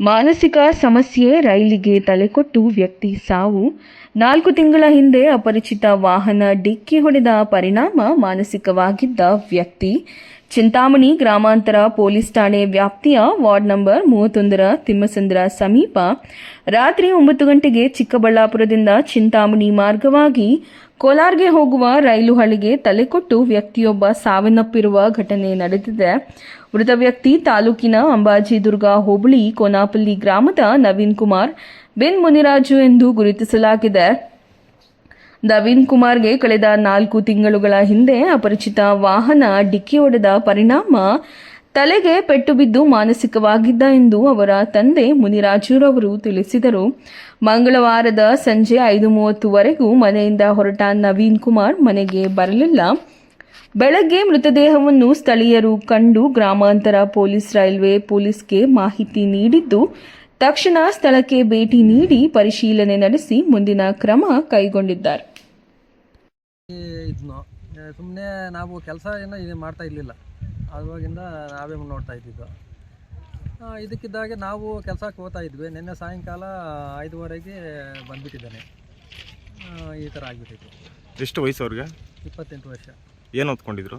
ಮಾನಸಿಕ ಸಮಸ್ಯೆ ರೈಲಿಗೆ ತಲೆಕೊಟ್ಟು ವ್ಯಕ್ತಿ ಸಾವು. ನಾಲ್ಕು ತಿಂಗಳ ಹಿಂದೆ ಅಪರಿಚಿತ ವಾಹನ ಡಿಕ್ಕಿ ಹೊಡೆದ ಪರಿಣಾಮ ಮಾನಸಿಕವಾಗಿದ್ದ ವ್ಯಕ್ತಿ. ಚಿಂತಾಮಣಿ ಗ್ರಾಮಾಂತರ ಪೊಲೀಸ್ ಠಾಣೆ ವ್ಯಾಪ್ತಿಯ ವಾರ್ಡ್ ನಂಬರ್ ಮೂವತ್ತೊಂದರ ತಿಮ್ಮಸಂದ್ರ ಸಮೀಪ ರಾತ್ರಿ ಒಂಬತ್ತು ಗಂಟೆಗೆ ಚಿಕ್ಕಬಳ್ಳಾಪುರದಿಂದ ಚಿಂತಾಮಣಿ ಮಾರ್ಗವಾಗಿ ಕೋಲಾರ್ಗೆ ಹೋಗುವ ರೈಲು ಹಳಿಗೆ ತಲೆಕೊಟ್ಟು ವ್ಯಕ್ತಿಯೊಬ್ಬ ಸಾವನ್ನಪ್ಪಿರುವ ಘಟನೆ ನಡೆದಿದೆ. ಮೃತ ವ್ಯಕ್ತಿ ತಾಲೂಕಿನ ಅಂಬಾಜಿದುರ್ಗ ಹೋಬಳಿ, ಕೋನಾಪಲ್ಲಿ ಗ್ರಾಮದ ನವೀನ್ ಕುಮಾರ್, ಬಿನ್ ಮುನಿರಾಜು ಎಂದು ಗುರುತಿಸಲಾಗಿದೆ. ನವೀನ್ ಕುಮಾರ್ಗೆ ಕಳೆದ ನಾಲ್ಕು ತಿಂಗಳುಗಳ ಹಿಂದೆ ಅಪರಿಚಿತ ವಾಹನ ಡಿಕ್ಕಿ ಹೊಡೆದ ಪರಿಣಾಮ ತಲೆಗೆ ಪೆಟ್ಟು ಬಿದ್ದು ಮಾನಸಿಕವಾಗಿದ್ದ ಎಂದು ಅವರ ತಂದೆ ಮುನಿರಾಜುರವರು ತಿಳಿಸಿದರು. ಮಂಗಳವಾರದ ಸಂಜೆ ಐದು ಮೂವತ್ತುವರೆಗೂ ಮನೆಯಿಂದ ಹೊರಟ ನವೀನ್ ಕುಮಾರ್ ಮನೆಗೆ ಬರಲಿಲ್ಲ. ಬೆಳಗ್ಗೆ ಮೃತದೇಹವನ್ನು ಸ್ಥಳೀಯರು ಕಂಡು ಗ್ರಾಮಾಂತರ ಪೊಲೀಸ್ ರೈಲ್ವೆ ಪೊಲೀಸ್ಗೆ ಮಾಹಿತಿ ನೀಡಿದ್ದು, ತಕ್ಷಣ ಸ್ಥಳಕ್ಕೆ ಭೇಟಿ ನೀಡಿ ಪರಿಶೀಲನೆ ನಡೆಸಿ ಮುಂದಿನ ಕ್ರಮ ಕೈಗೊಂಡಿದ್ದಾರೆ. ಇದನ್ನು ಸುಮ್ಮನೆ ನಾವು ಕೆಲಸ ಏನೋ ಇದು ಮಾಡ್ತಾ ಇರಲಿಲ್ಲ. ಆವಾಗಿಂದ ನಾವೇ ನೋಡ್ತಾ ಇದ್ದಿದ್ದು. ಇದಕ್ಕಿದ್ದಾಗೆ ನಾವು ಕೆಲಸಕ್ಕೆ ಹೋಗ್ತಾ ಇದ್ವಿ. ನಿನ್ನೆ ಸಾಯಂಕಾಲ ಐದುವರೆಗೆ ಬಂದುಬಿಟ್ಟಿದ್ದಾನೆ. ಈ ಥರ ಆಗಿಬಿಟ್ಟಿತ್ತು. ಎಷ್ಟು ವಯಸ್ಸು ಅವ್ರಿಗೆ? ಇಪ್ಪತ್ತೆಂಟು ವರ್ಷ. ಏನು ಓದ್ಕೊಂಡಿದ್ರು?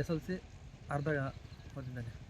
ಎಸ್ ಎಲ್ ಸಿ ಅರ್ಧ ಓದಿದ್ದಾನೆ.